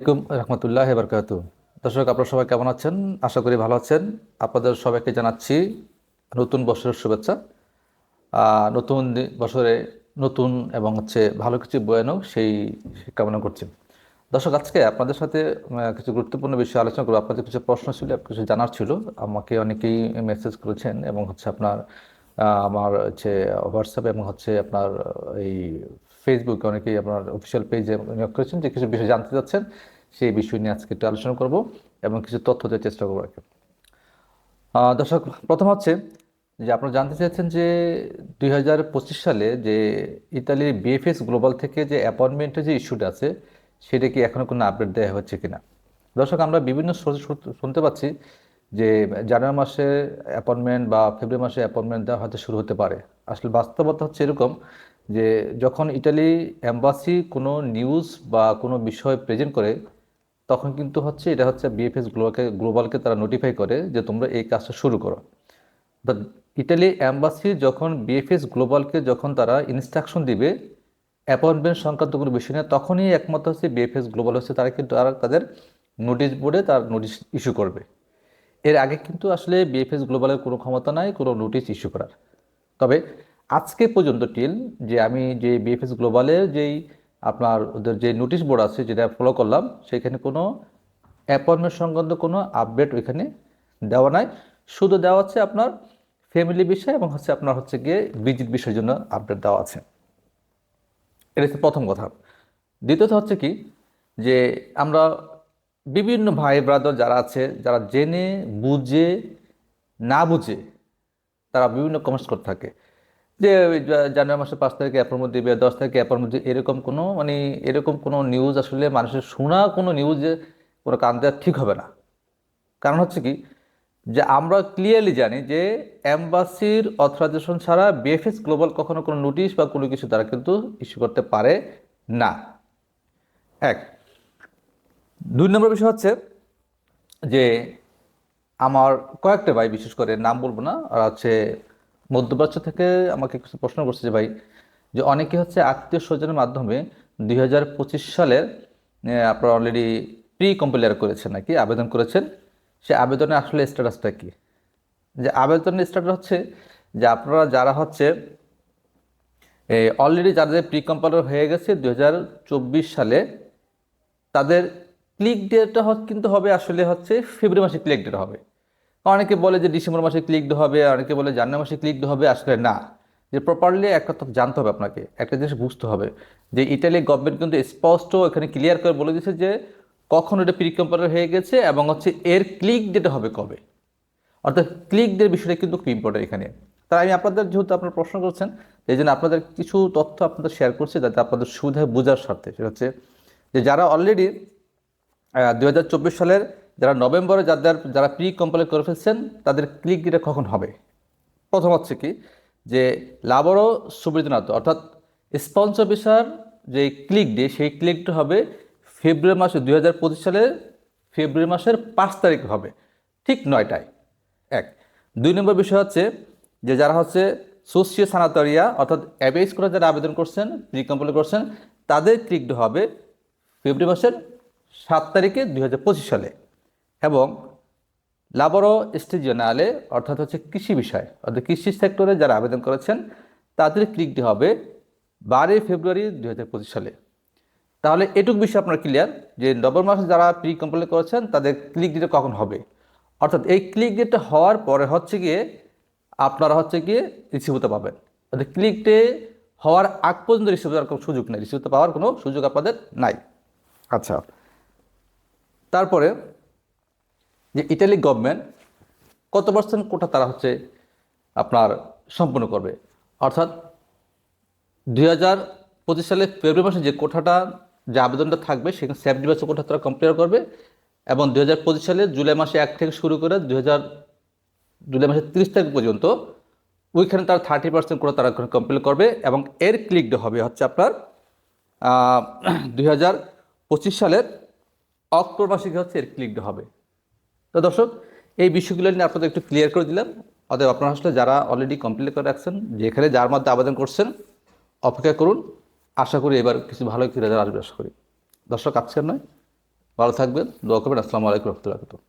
আলাইকুম রহমতুল্লাহ বরকাত দর্শক, আপনারা সবাই কেমন আছেন? আশা করি ভালো আছেন। আপনাদের সবাইকে জানাচ্ছি নতুন বছরের শুভেচ্ছা। নতুন বছরে নতুন এবং হচ্ছে ভালো কিছু বয়ানো সেই কামনা করছি। দর্শক, আজকে আপনাদের সাথে কিছু গুরুত্বপূর্ণ বিষয় আলোচনা করব। আপনাদের কিছু প্রশ্ন ছিল, কিছু জানার ছিল। আমাকে অনেকেই মেসেজ করেছেন এবং হচ্ছে আপনার আমার হচ্ছে হোয়াটসঅ্যাপ এবং হচ্ছে আপনার, এই ফেসবুকে অনেকেই আপনার অফিসিয়াল পেজে নিয়োগ করেছেন যে কিছু বিষয় জানতে চাচ্ছেন, সেই বিষয় নিয়ে আজকে একটু আলোচনা করব এবং কিছু তথ্য দেওয়ার চেষ্টা করব আর কি। দর্শক, প্রথম হচ্ছে যে আপনারা জানতে চাইছেন যে দুই হাজার পঁচিশ সালে যে ইতালির বিএফএস গ্লোবাল থেকে যে অ্যাপয়েন্টমেন্টের যে ইস্যুটা আছে, সেটা কি এখনও কোনো আপডেট দেওয়া হচ্ছে কিনা দর্শক, আমরা বিভিন্ন শুনতে পাচ্ছি যে জানুয়ারি মাসে অ্যাপয়েন্টমেন্ট বা ফেব্রুয়ারি মাসে অ্যাপয়েন্টমেন্ট দেওয়া হয়তো শুরু হতে পারে আসলে বাস্তবতা হচ্ছে এরকম যে যখন ইটালি অ্যাম্বাসি কোনো নিউজ বা কোনো বিষয় প্রেজেন্ট করে, তখন কিন্তু হচ্ছে এটা হচ্ছে বিএফএস গ্লোবালকে গ্লোবালকে তারা নোটিফাই করে যে তোমরা এই কাজটা শুরু করো। দ্য ইটালি অ্যাম্বাসি যখন বিএফএস গ্লোবালকে যখন তারা ইনস্ট্রাকশন দিবে অ্যাপয়েন্টমেন্ট সংক্রান্ত কোনো বিষয় নিয়ে, তখনই একমাত্র হচ্ছে বিএফএস গ্লোবাল হচ্ছে তারা কিন্তু আর তাদের নোটিশ বোর্ডে তার নোটিশ ইস্যু করবে। এর আগে কিন্তু আসলে বিএফএস গ্লোবালের কোনো ক্ষমতা নাই, কোনো নোটিশ ইস্যু করার। তবে আজকে পর্যন্ত টিল যে আমি যে বিএফএস গ্লোবালের যেই আপনার ওদের যে নোটিশ বোর্ড আছে যেটা ফলো করলাম, সেখানে কোনো অ্যাপয়েন্টমেন্ট সংক্রান্ত কোনো আপডেট ওইখানে দেওয়া নাই। শুধু দেওয়া আছে আপনার ফ্যামিলি বিষয় এবং হচ্ছে আপনার হচ্ছে গিয়ে ভিজিট বিষয়ের জন্য আপডেট দেওয়া আছে। এটা হচ্ছে প্রথম কথা। দ্বিতীয়ত হচ্ছে কি যে আমরা বিভিন্ন ভাই ব্রাদার যারা আছে, যারা জেনে, বুঝে, না বুঝে তারা বিভিন্ন কমেন্টস করতে থাকে। যে জানুয়ারি মাসের পাঁচ তারিখে অ্যাপয়েন্টমেন্ট দিবে, দশ তারিখে অ্যাপয়েন্টমেন্ট দিবে, এরকম কোনো মানে এরকম কোনো নিউজ আসলে মানুষের শোনা কোনো নিউজে কোনো কান দেওয়া ঠিক হবে না। কারণ হচ্ছে কি, যে আমরা ক্লিয়ারলি জানি যে অ্যাম্বাসির অথরাইজেশন ছাড়া বিএফএস গ্লোবাল কখনো কোনো নোটিশ বা কোনো কিছু তারা কিন্তু ইস্যু করতে পারে না। এক। দুই নম্বর বিষয় হচ্ছে যে আমার কয়েকটা ভাই, বিশেষ করে নাম বলব না আর হচ্ছে মধ্যপ্রাচ্য থেকে আমাকে কিছু প্রশ্ন করছে যে ভাই, যে অনেকে হচ্ছে আত্মীয় স্বজনের মাধ্যমে দুই হাজার পঁচিশ সালের আপনারা অলরেডি প্রি কম্পিলার করেছেন নাকি, আবেদন করেছেন? সে আবেদনের আসলে স্ট্যাটাসটা কি? যে আবেদনের স্ট্যাটাস হচ্ছে যে আপনারা যারা হচ্ছে অলরেডি যাদের প্রি কম্পাইলার হয়ে গেছে দু হাজার চব্বিশ সালে, তাদের ক্লিক ডেটটা কিন্তু হবে আসলে হচ্ছে ফেব্রুয়ারি মাসে ক্লিক ডেট হবে। অনেকে বলে যে ডিসেম্বর মাসে ক্লিক ডে হবে, অনেকে বলে জানুয়ারি মাসে ক্লিক হবে, আসলে না। যে প্রপারলি একটা তো জানতে হবে আপনাকে, একটা জিনিস বুঝতে হবে যে ইটালি গভর্নমেন্ট কিন্তু স্পষ্ট এখানে ক্লিয়ার করে বলে দিয়েছে যে কখন এটা প্রি কম্পাইলার হয়ে গেছে এবং হচ্ছে এর ক্লিক ডেট হবে কবে। অর্থাৎ ক্লিক ডের বিষয়টা কিন্তু খুব ইম্পর্টেন্ট এখানে। তাই আমি আপনাদের যেহেতু আপনারা প্রশ্ন করছেন, এই জন্য আপনাদের কিছু তথ্য আপনাদের শেয়ার করছি যাতে আপনাদের সুবিধা বোঝার স্বার্থে। সেটা হচ্ছে যে যারা অলরেডি দু হাজার চব্বিশ সালের যারা নভেম্বরে যাদের যারা প্রি কম্পাইল করে ফেলছেন, তাদের ক্লিক ডেটা কখন হবে? প্রথম হচ্ছে কি, যে লাবরও সুবিধানাত অর্থাৎ স্পন্সর ভিসার যে ক্লিক ডে সেই ক্লিকটা হবে ফেব্রুয়ারি মাসে দুই হাজার পঁচিশ সালের ফেব্রুয়ারি মাসের পাঁচ তারিখ হবে। ঠিক নয়টায়। এক। দুই নম্বর বিষয় হচ্ছে যে যারা হচ্ছে সোসিও সানাতরিয়া অর্থাৎ অ্যাবেস করে যারা আবেদন করছেন প্রি কম্পাইল করছেন, তাদের ক্লিক ডে হবে ফেব্রুয়ারি মাসের সাত তারিখে দুই হাজার পঁচিশ সালে। এবং লাবরো স্টেজিওনালে অর্থাৎ হচ্ছে কৃষি বিষয় অর্থাৎ কৃষি সেক্টরে যারা আবেদন করেছেন তাদের ক্লিকটি হবে বারোই ফেব্রুয়ারি দুই হাজার পঁচিশ সালে। তাহলে এটুকু বিষয় আপনার ক্লিয়ার যে নভেম্বর মাসে যারা প্রি কমপ্লিট করেছেন তাদের ক্লিক ডেটটা কখন হবে? অর্থাৎ এই ক্লিক ডেটটা হওয়ার পরে হচ্ছে গিয়ে আপনারা হচ্ছে গিয়ে রিসিভ হতে পাবেন। অর্থাৎ ক্লিক ডে হওয়ার আগ পর্যন্ত রিসিভ হওয়ার কোনো সুযোগ নেই। রিসিভ হতে পাওয়ার কোনো সুযোগ আপনাদের নাই। আচ্ছা। তারপরে যে ইটালি গভর্নমেন্ট কত পার্সেন্ট কোটা তারা হচ্ছে আপনার সম্পূর্ণ করবে? অর্থাৎ দুই হাজার পঁচিশ সালে ফেব্রুয়ারি মাসে যে কোঠাটা, যে আবেদনটা থাকবে, সেখানে সেভেন্টি পার্সেন্ট কোঠা তারা কমপ্লিট করবে এবং দুই হাজার পঁচিশ সালে জুলাই মাসে এক থেকে শুরু করে দুই হাজার, জুলাই মাসের তিরিশ তারিখ পর্যন্ত ওইখানে তারা থার্টি পার্সেন্ট করে তারা কমপ্লিট করবে এবং এর ক্লিক হবে হচ্ছে আপনার দুই হাজার পঁচিশ সালের অক্টোবর মাসে হচ্ছে এর ক্লিক হবে। তো দর্শক, এই বিষয়গুলো নিয়ে আপনাদের একটু ক্লিয়ার করে দিলাম। অতএব আপনারা আসলে যারা অলরেডি কমপ্লিট করে রাখছেন, যেখানে যার মধ্যে আবেদন করছেন, অপেক্ষা করুন। আশা করি এবার কিছু ভালো কিছু রেজাল্ট আসবে, আশা করি। দর্শক, আজকের নয়। ভালো থাকবেন, দোয়া করবেন। আসসালামু আলাইকুম রহমতুল্লাহ।